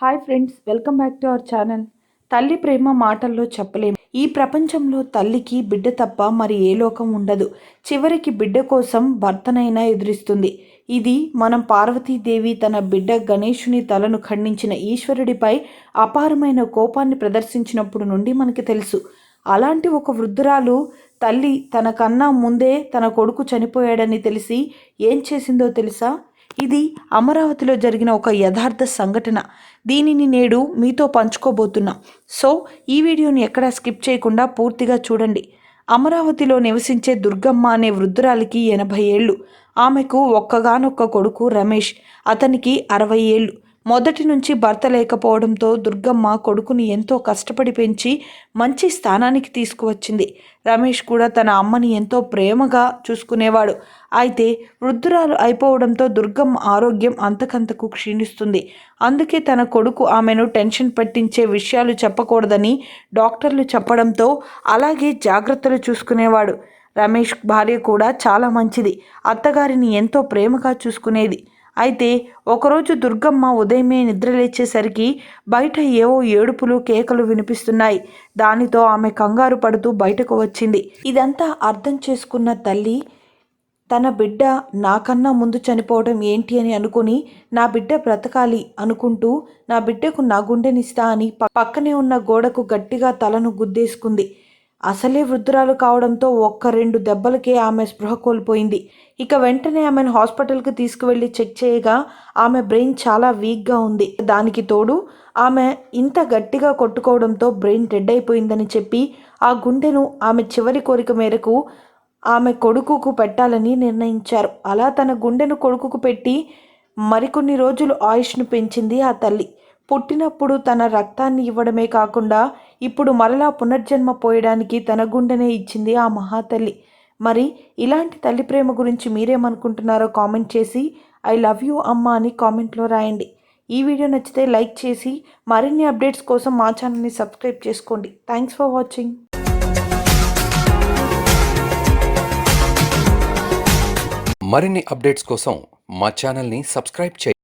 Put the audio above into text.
Hi friends welcome back to our channel. తల్లి ప్రేమ మాటల్లో చెప్పలేము ఈ ప్రపంచంలో తల్లికి బిడ్డ తప్ప మరి ఏ లోకం ఉండదు. చివరికి బిడ్డ కోసం భర్తనైనా ఎదురిస్తుంది. ఇది మనం పార్వతీదేవి తన బిడ్డ గణేషుని తలను ఖండించిన ఈశ్వరుడిపై అపారమైన కోపాన్ని ప్రదర్శించినప్పుడు నుండి మనకి తెలుసు. అలాంటి ఒక వృద్ధురాలు తల్లి తన కన్నా ముందే తన కొడుకు చనిపోయాడని తెలిసి ఏం చేసిందో తెలుసా? ఇది అమరావతిలో జరిగిన ఒక యథార్థ సంఘటన. దీనిని నేడు మీతో పంచుకోబోతున్నా. సో ఈ వీడియోని ఎక్కడా స్కిప్ చేయకుండా పూర్తిగా చూడండి. అమరావతిలో నివసించే దుర్గమ్మ అనే వృద్ధురాలికి ఎనభై ఏళ్ళు. ఆమెకు ఒక్కగానొక్క కొడుకు రమేష్. అతనికి అరవై ఏళ్ళు. మొదటి నుంచి భర్త లేకపోవడంతో దుర్గమ్మ కొడుకుని ఎంతో కష్టపడి పెంచి మంచి స్థానానికి తీసుకువచ్చింది. రమేష్ కూడా తన అమ్మని ఎంతో ప్రేమగా చూసుకునేవాడు. అయితే వృద్ధురాలు అయిపోవడంతో దుర్గమ్మ ఆరోగ్యం అంతకంతకు క్షీణిస్తుంది. అందుకే తన కొడుకు ఆమెను టెన్షన్ పట్టించే విషయాలు చెప్పకూడదని డాక్టర్లు చెప్పడంతో అలాగే జాగ్రత్తలు చూసుకునేవాడు. రమేష్ భార్య కూడా చాలా మంచిది. అత్తగారిని ఎంతో ప్రేమగా చూసుకునేది. అయితే ఒకరోజు దుర్గమ్మ ఉదయమే నిద్రలేచేసరికి బయట ఏవో ఏడుపులు కేకలు వినిపిస్తున్నాయి. దానితో ఆమె కంగారు పడుతూ బయటకు వచ్చింది. ఇదంతా అర్థం చేసుకున్న తల్లి తన బిడ్డ నాకన్నా ముందు చనిపోవడం ఏంటి అని అనుకుని నా బిడ్డ బ్రతకాలి అనుకుంటూ నా బిడ్డకు నా గుండెనిస్తా అని పక్కనే ఉన్న గోడకు గట్టిగా తలను గుద్దేసుకుంది. అసలే వృద్ధురాలు కావడంతో ఒక్క రెండు దెబ్బలకే ఆమె స్పృహ కోల్పోయింది. ఇక వెంటనే ఆమెను హాస్పిటల్కి తీసుకువెళ్ళి చెక్ చేయగా ఆమె బ్రెయిన్ చాలా వీక్గా ఉంది. దానికి తోడు ఆమె ఇంత గట్టిగా కొట్టుకోవడంతో బ్రెయిన్ డెడ్ అయిపోయిందని చెప్పి ఆ గుండెను ఆమె చివరి కోరిక మేరకు ఆమె కొడుకుకు పెట్టాలని నిర్ణయించారు. అలా తన గుండెను కొడుకుకు పెట్టి మరికొన్ని రోజులు ఆయుష్ను పెంచింది ఆ తల్లి. పుట్టినప్పుడు తన రక్తాన్ని ఇవ్వడమే కాకుండా ఇప్పుడు మరలా పునర్జన్మ పోయడానికి తన గుండెనే ఇచ్చింది ఆ మహాతల్లి. మరి ఇలాంటి తల్లి ప్రేమ గురించి మీరేమనుకుంటున్నారో కామెంట్ చేసి ఐ లవ్ యూ అమ్మ అని కామెంట్లో రాయండి. ఈ వీడియో నచ్చితే లైక్ చేసి మరిన్ని అప్డేట్స్ కోసం మా ఛానల్ని సబ్స్క్రైబ్ చేసుకోండి. Thanks for watching. మరిన్ని అప్డేట్స్ కోసం మా ఛానల్ని సబ్స్క్రైబ్ చేయండి.